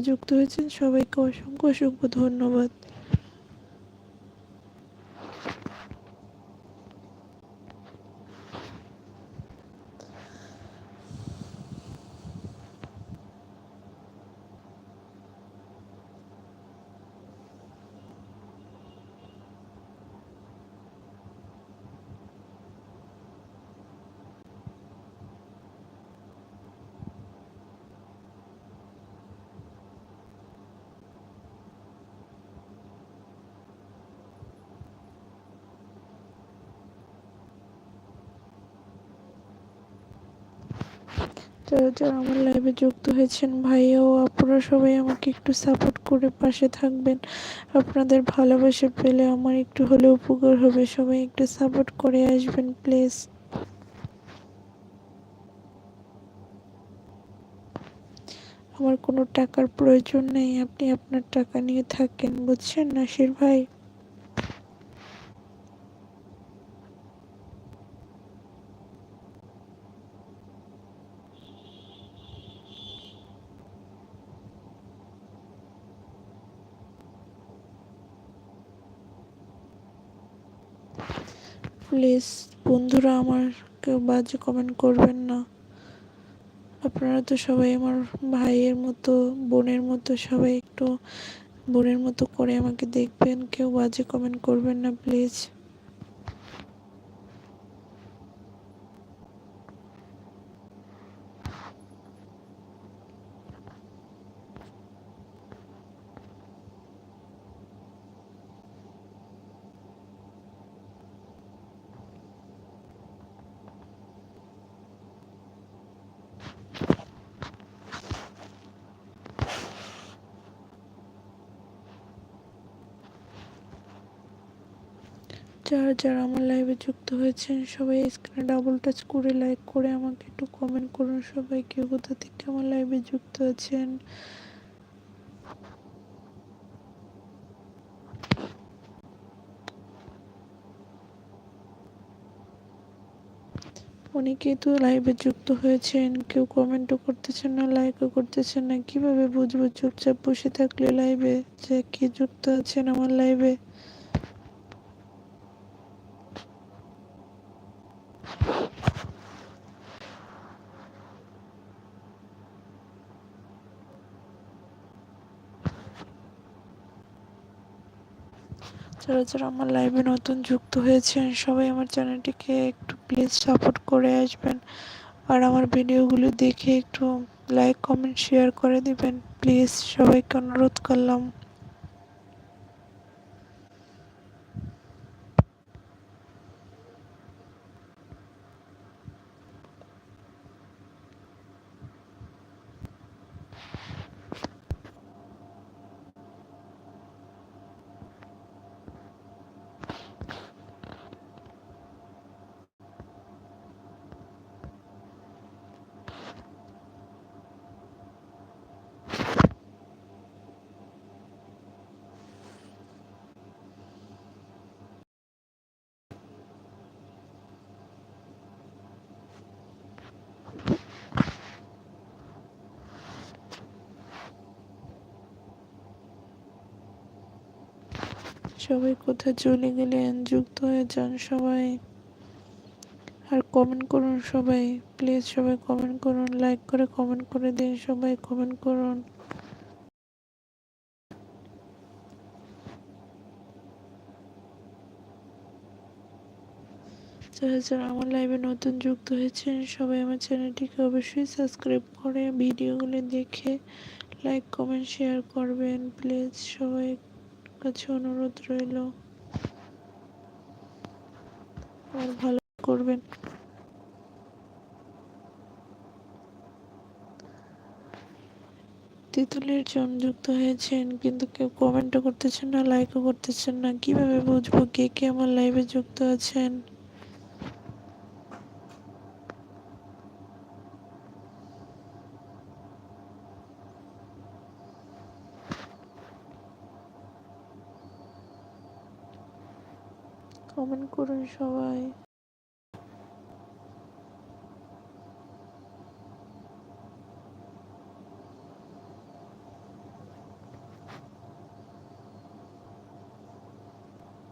যুক্ত হয়েছেন। সবাইকে অসংখ্য অসংখ্য ধন্যবাদ। যারা আমার লাইভে যুক্ত হয়েছেন ভাইয়া ও আপনারা সবাই আমাকে একটু সাপোর্ট করে পাশে থাকবেন। আপনাদের ভালোবাসা পেলে আমার একটু হলেও উপকার হবে। সবাই একটু সাপোর্ট করে আসবেন প্লিজ আমার কোনো টাকার প্রয়োজন নেই, আপনি আপনার টাকা নিয়ে থাকেন, বুঝছেন নাসির ভাই? প্লিজ, বন্ধুরা আমার কেউ বাজে কমেন্ট করবেন না। আপনারা তো সবাই আমার ভাইয়ের মতো, বোনের মতো, সবাই একটু বোনের মতো করে আমাকে দেখবেন, কেউ বাজে কমেন্ট করবেন না, প্লিজ। যারা যারা আমার লাইভে যুক্ত হয়েছেন, সবাই স্ক্রিনে ডাবল টাচ করে লাইক করে আমাকে একটু কমেন্ট করুন সবাই কেউ কোথা থেকে আমার লাইভে যুক্ত আছেন। অনেকেই তো লাইভে যুক্ত হয়েছেন, কেউ কমেন্টও করতেছেন না লাইকও করতেছেন না, কীভাবে বুঝব চুপচাপ বসে থাকলে লাইভে যে কে যুক্ত আছেন আমার লাইভে যারা যারা আমার লাইভে নতুন যুক্ত হয়েছেন, সবাই আমার চ্যানেলটিকে একটু প্লিজ সাপোর্ট করে আসবেন। আর আমার ভিডিওগুলো দেখে একটু লাইক কমেন্ট শেয়ার করে দিবেন। প্লিজ সবাইকে অনুরোধ করলাম। সবাই কোথায় চলে গেলেন যুক্ত হয়ে যান সবাই। আর কমেন্ট করুন সবাই প্লিজ সবাই কমেন্ট করুন লাইক করে কমেন্ট করে দিন সবাই কমেন্ট করুন। আমার লাইভে নতুন যুক্ত হয়েছেন, সবাই আমার চ্যানেলটিকে অবশ্যই সাবস্ক্রাইব করে ভিডিওগুলো দেখে লাইক কমেন্ট শেয়ার করবেন। প্লিজ সবাই কাছে অনুরোধ রইল। আর ভালো করবেন। তেঁতুলের জন যুক্ত হয়েছেন, কিন্তু কেউ কমেন্টও করতেছেন না লাইকও করতেছেন না। কীভাবে বুঝব কে কে আমার লাইভে যুক্ত আছেন? কমেন্ট করুন সবাই।